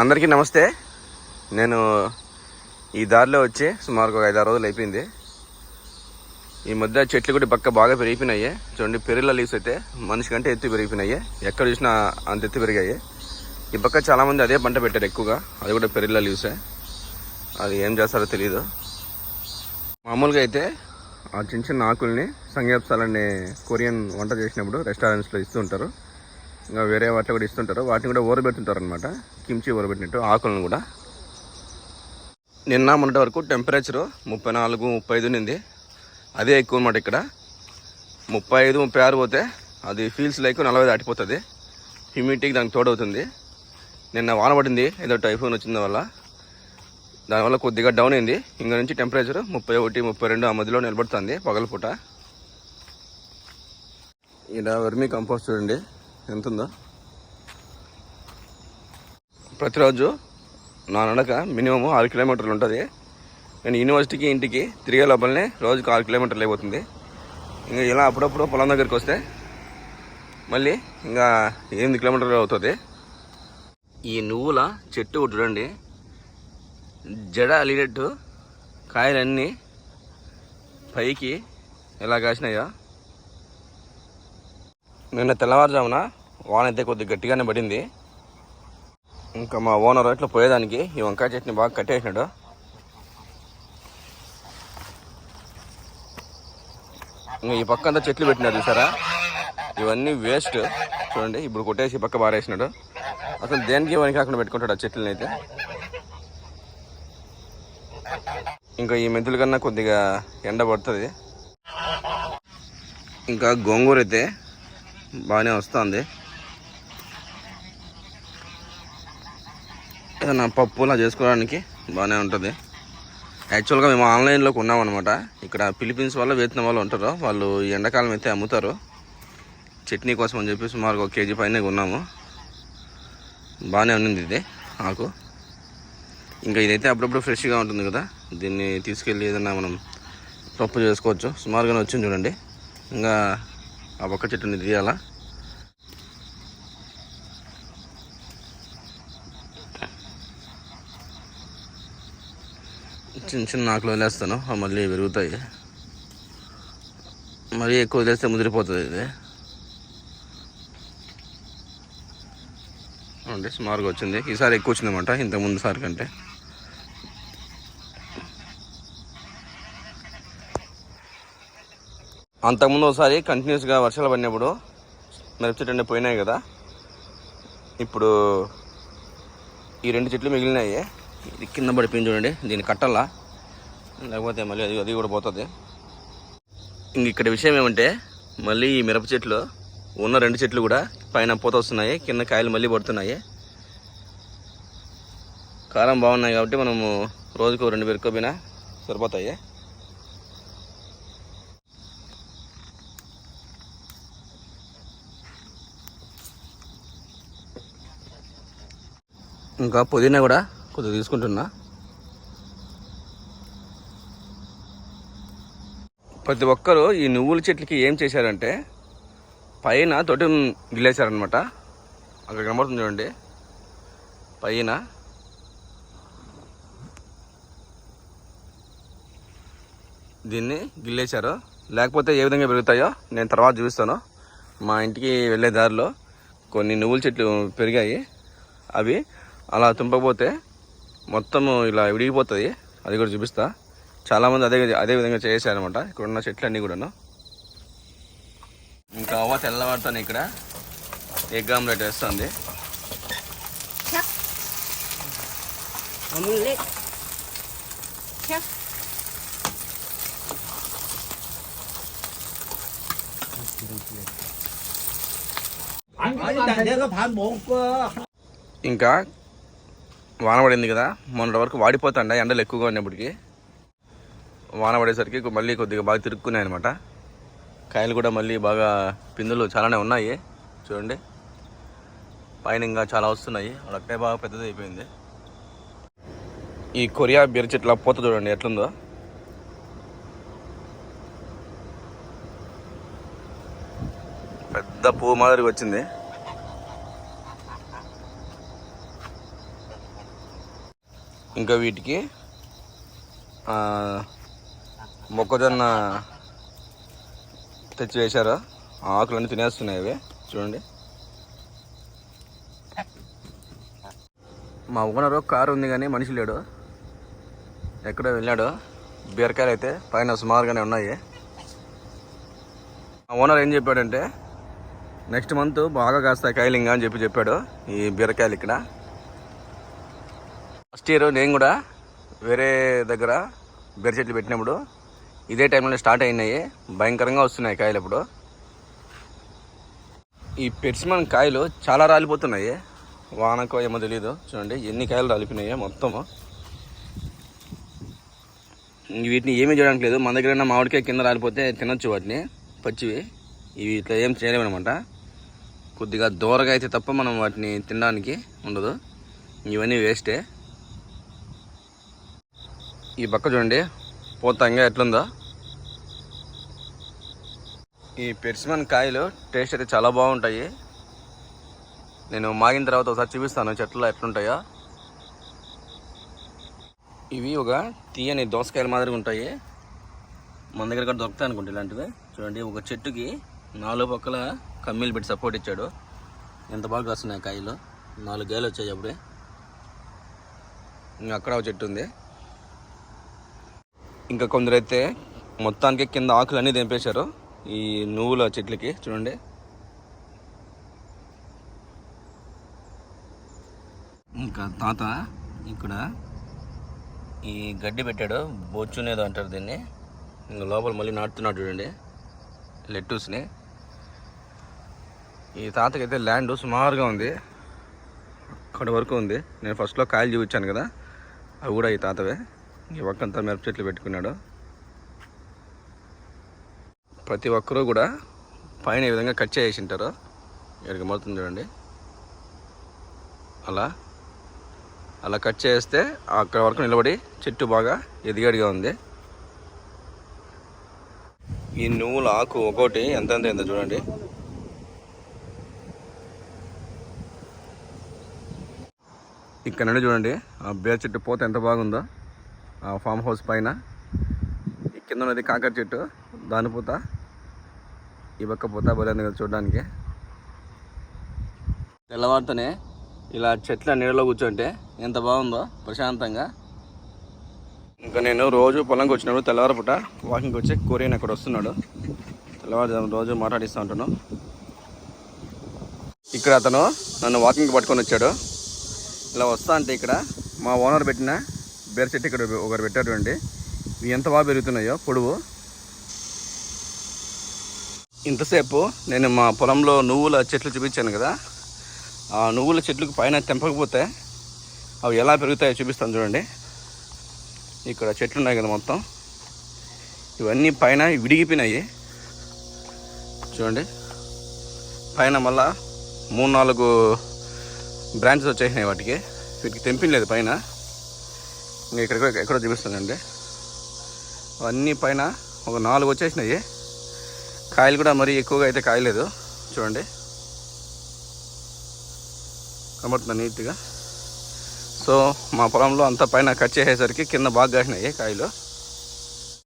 అందరికీ నమస్తే. నేను ఈ దారిలో వచ్చి సుమారు ఒక ఐదారు రోజులు అయిపోయింది. ఈ మధ్య చెట్లు కూడా పక్క బాగా పెరిగిపోయినాయి. చూడండి పెరిల లీవ్స్ అయితే మనిషి కంటే ఎత్తు పెరిగిపోయినాయి. ఎక్కడ చూసినా అంత ఎత్తు పెరిగాయి. ఈ పక్క చాలామంది అదే పంట పెట్టారు ఎక్కువగా. అది కూడా పెరిల లీవ్సే. అది ఏం చేస్తారో తెలియదు మామూలుగా అయితే ఆ చిన్న చిన్న ఆకుల్ని సంగీప్సాలని కొరియన్ వంట చేసినప్పుడు రెస్టారెంట్స్లో ఇస్తూ ఉంటారు. ఇంకా వేరే వాటిలో కూడా ఇస్తుంటారు. వాటిని కూడా ఊరబెడుతుంటారు అనమాట కిమ్చి ఊరబెట్టినట్టు ఆకులను కూడా. నిన్న మొన్నటి వరకు టెంపరేచరు ముప్పై నాలుగు ముప్పై ఐదు ఉంది అదే ఎక్కువ అనమాట ఇక్కడ. ముప్పై ఐదు ముప్పై ఆరు పోతే అది ఫీల్స్ లైక్ నలభై దాటిపోతుంది. హ్యూమిడిటీకి దానికి తోడవుతుంది. నిన్న వాన పడింది. ఏదో టైఫోన్ వచ్చిన వల్ల. దానివల్ల కొద్దిగా డౌన్ అయింది. ఇంకా నుంచి టెంపరేచర్ ముప్పై ఒకటి ముప్పై రెండు ఆ మధ్యలో నిలబడుతుంది పగలపూట. ఇలా వర్మీ కంపోస్ట్ చూడండి. ఎంత ఉందో ప్రతిరోజు నా నడక మినిమం ఆరు కిలోమీటర్లు ఉంటుంది. నేను యూనివర్సిటీకి ఇంటికి తిరిగే లోపలనే రోజుకు ఆరు కిలోమీటర్లు అయిపోతుంది. ఇంకా ఇలా అప్పుడప్పుడు పొలం దగ్గరికి వస్తే మళ్ళీ ఇంకా ఎనిమిది కిలోమీటర్లు అవుతుంది. ఈ నువ్వుల చెట్టు చూడండి. జడ అలినట్టు కాయలన్నీ పైకి ఎలా కాసినాయో నిన్న తెల్లవారుజామున వాన అయితే కొద్దిగా గట్టిగానే పడింది. ఇంకా మా ఓనర్ ఇట్లా పోయేదానికి ఈ వంకాయ చట్నీ బాగా కట్టేసినాడు ఇంకా ఈ పక్క అంతా చెట్లు పెట్టినారు చూసారా? ఇవన్నీ వేస్ట్. చూడండి ఇప్పుడు కొట్టేసి ఈ పక్క బారేసినాడు అసలు దేనికి వనికి కాకుండా పెట్టుకుంటాడు ఆ చెట్లని అయితే? ఇంకా ఈ మెంతుల కన్నా కొద్దిగా ఎండ పడుతుంది. ఇంకా గోంగూర అయితే బాగానే వస్తుంది. ఏదైనా పప్పులా చేసుకోవడానికి బాగానే ఉంటుంది. యాక్చువల్గా మేము ఆన్లైన్లో కొన్నామన్నమాట ఇక్కడ ఫిలిపీన్స్ వాళ్ళు వేతన వాళ్ళు ఉంటారు. వాళ్ళు ఈ ఎండాకాలం అయితే అమ్ముతారు. చట్నీ కోసం అని చెప్పి సుమారు ఒక కేజీ పైన కొన్నాము. బాగానే ఉన్నింది ఇది ఆకు. ఇంకా ఇదైతే అప్పుడప్పుడు ఫ్రెష్గా ఉంటుంది కదా. దీన్ని తీసుకెళ్ళి ఏదైనా మనం పప్పు చేసుకోవచ్చు. సుమారుగానే వచ్చింది చూడండి. ఇంకా ఆ పక్క చెట్టుని తీయాలా? చిన్న చిన్న ఆకులు వదిలేస్తాను. మళ్ళీ పెరుగుతాయి. మరీ ఎక్కువ వదిలేస్తే ముదిరిపోతుంది ఇది. అంటే సుమారుగా వచ్చింది. ఈసారి ఎక్కువ వచ్చిందన్నమాట ఇంతకుముందు ముందు సారి కంటే. అంతకుముందు ఒకసారి కంటిన్యూస్గా వర్షాలు పడినప్పుడు మిరప చెట్టు అన్నీ పోయినాయి కదా. ఇప్పుడు ఈ రెండు చెట్లు మిగిలినాయి. ఇది కింద పడిపోయింది చూడండి దీన్ని కట్టాలా. లేకపోతే మళ్ళీ అది అది కూడా పోతుంది. ఇంక ఇక్కడ విషయం ఏమంటే మళ్ళీ ఈ మిరప చెట్లు ఉన్న రెండు చెట్లు కూడా పైన పూత వస్తున్నాయి కింద కాయలు మళ్ళీ పడుతున్నాయి. కారం బాగున్నాయి కాబట్టి మనము రోజుకు రెండు పెరుకోపోయినా సరిపోతాయి. ఇంకా పుదీనా కూడా కొద్దిగా తీసుకుంటున్నా. ప్రతి ఒక్కరు ఈ నువ్వుల చెట్లకి ఏం చేశారంటే పైన తొట్టి గిల్లేశారనమాట అక్కడ కనబడుతుంది చూడండి. పైన. దీన్ని గిల్లేశారు. లేకపోతే ఏ విధంగా పెరుగుతాయో నేను తర్వాత చూపిస్తాను. మా ఇంటికి వెళ్ళే దారిలో కొన్ని నువ్వుల చెట్లు పెరిగాయి. అవి అలా తుంపకపోతే మొత్తం ఇలా విడిగిపోతుంది. అది కూడా చూపిస్తా. చాలామంది అదే అదే విధంగా చేసారనమాట ఇక్కడ ఉన్న చెట్లన్నీ కూడాను. ఇంకా అవ్వ తెల్లవాడుతాను ఇక్కడ. ఎగ్ ఆమ్లెట్ వేస్తుంది. ఇంకా వాన పడింది కదా మొన్నటి వరకు వాడిపోతాండ ఎండలు ఎక్కువగా ఉన్నప్పటికీ. వాన పడేసరికి మళ్ళీ కొద్దిగా బాగా తిరుక్కున్నాయి అనమాట కాయలు కూడా మళ్ళీ బాగా పిందులు చాలానే ఉన్నాయి. చూడండి. పైన ఇంకా చాలా వస్తున్నాయి. అక్కడే బాగా పెద్దది అయిపోయింది. ఈ కొరియా బీర చెట్ల పూత చూడండి ఎట్లుందో. పెద్ద పువ్వు మాదిరిగా వచ్చింది. ఇంకా వీటికి మొక్కజొన్న తెచ్చి వేశారు? ఆకులన్నీ తినేస్తున్నాయి అవి. చూడండి. మా ఓనరు కారు ఉంది కానీ మనిషి లేడు. ఎక్కడో వెళ్ళాడు. బీరకాయలు అయితే పైన సుమారుగానే ఉన్నాయి. మా ఓనర్ ఏం చెప్పాడంటే నెక్స్ట్ మంత్ బాగా కాస్తాయి కాయలింగా అని చెప్పి చెప్పాడు ఈ బీరకాయలు ఇక్కడ. ఫస్ట్ ఇయర్ నేను కూడా వేరే దగ్గర బీర చెట్లు పెట్టినప్పుడు ఇదే టైంలో స్టార్ట్ అయినాయి. భయంకరంగా వస్తున్నాయి కాయలు ఇప్పుడు. ఈ పెట్స్మన్ కాయలు చాలా రాలిపోతున్నాయి. వానకో ఏమో తెలియదు చూడండి ఎన్ని కాయలు రాలిపోయినాయో మొత్తము. వీటిని ఏమీ చేయడానికి లేదు. మన దగ్గర మామిడికాయ కింద రాలిపోతే తినొచ్చు వాటిని. పచ్చివి. ఇవి ఇట్లా ఏం చేయలేమనమాట కొద్దిగా దూరగా అయితే తప్ప మనం వాటిని తినడానికి ఉండదు. ఇవన్నీ వేస్టే. ఈ పక్క చూడండి. పోతంగా ఎట్లుందో. ఈ పెర్సిమన్ కాయలు టేస్ట్ అయితే చాలా బాగుంటాయి. నేను మాగిన తర్వాత ఒకసారి చూపిస్తాను చెట్లు ఎట్లుంటాయో. ఇవి ఒక తీయని దోసకాయల మాదిరిగా ఉంటాయి. మన దగ్గర కూడా దొరుకుతాయి అనుకుంటా ఇలాంటివి. చూడండి ఒక చెట్టుకి నాలుగు పక్కల కమ్మీలు పెట్టి సపోర్ట్ ఇచ్చాడు. ఎంత బాగా వస్తున్నాయి కాయలు. నాలుగు కాయలు వచ్చాయి అప్పుడే. ఇంకా అక్కడ ఒక చెట్టు ఉంది. ఇంకా కొందరైతే మొత్తానికి కింద ఆకులు అన్నీ తెంపేశారు. ఈ నువ్వుల చెట్లకి చూడండి. ఇంకా తాత ఇక్కడ ఈ గడ్డి పెట్టాడు. బొచ్చునేదో అంటారు దీన్ని. ఇంకా లోపల మళ్ళీ నాటుతున్నాడు చూడండి. లెట్టూస్ని. ఈ తాతకైతే ల్యాండ్ సుమారుగా ఉంది. అక్కడ వరకు ఉంది. నేను ఫస్ట్లో కాయలు చూపించాను కదా. అవి కూడా ఈ తాతవే. ఈ ఒక్కంతా మిరప చెట్లు పెట్టుకున్నాడు. ప్రతి ఒక్కరూ కూడా పైన ఈ విధంగా కట్ చేసి ఉంటారు ఇక్కడికి మొత్తం చూడండి. అలా అలా కట్ చేస్తే అక్కడ వరకు నిలబడి చెట్టు బాగా ఎదిగడిగా ఉంది. ఈ నువ్వుల ఆకు ఒకటి ఎంత ఎంత చూడండి. ఇక్కడ నుండి చూడండి ఆ బేర్ చెట్టు పోత ఎంత బాగుందో. ఫామ్ హౌస్ పైన కింద ఉన్నది కాకర చెట్టు దాని పూత ఈ పక్క పూత బలంది కదా చూడడానికి. తెల్లవారితోనే ఇలా చెట్ల నీడలో కూర్చుంటే ఎంత బాగుందో ప్రశాంతంగా. ఇంకా నేను రోజు పొలంకి వచ్చినప్పుడు తెల్లవారు పూట వాకింగ్కి వచ్చి కొరియన్ అక్కడ వస్తున్నాడు. తెల్లవారు రోజు మాట్లాడిస్తూ ఉంటాను ఇక్కడ అతను నన్ను వాకింగ్కి పట్టుకొని వచ్చాడు. ఇలా వస్తా అంటే ఇక్కడ మా ఓనర్ పెట్టిన బేర చెట్టు ఇక్కడ ఒకరు పెట్టారండి ఇవి ఎంత బాగా పెరుగుతున్నాయో పొడవు. ఇంతసేపు నేను మా పొలంలో నువ్వుల చెట్లు చూపించాను కదా. ఆ నువ్వుల చెట్లకు పైన తెంపకపోతే అవి ఎలా పెరుగుతాయో చూపిస్తాను చూడండి. ఇక్కడ చెట్లు ఉన్నాయి కదా మొత్తం. ఇవన్నీ పైన విడిగిపోయినాయి. చూడండి. పైన మళ్ళా మూడు నాలుగు బ్రాంచెస్ వచ్చేసినాయి వాటికి. వీటికి తెంపిలేదు పైన. ఇంకా ఇక్కడ ఎక్కడో చూపిస్తుందండి అవన్నీ పైన ఒక నాలుగు వచ్చేసినాయి. కాయలు కూడా మరీ ఎక్కువగా అయితే కాయలేదు. చూడండి. కనబడుతుంది నీట్గా? సో మా పొలంలో అంత పైన కట్ చేసేసరికి కింద బాగా కాసినాయి కాయలు.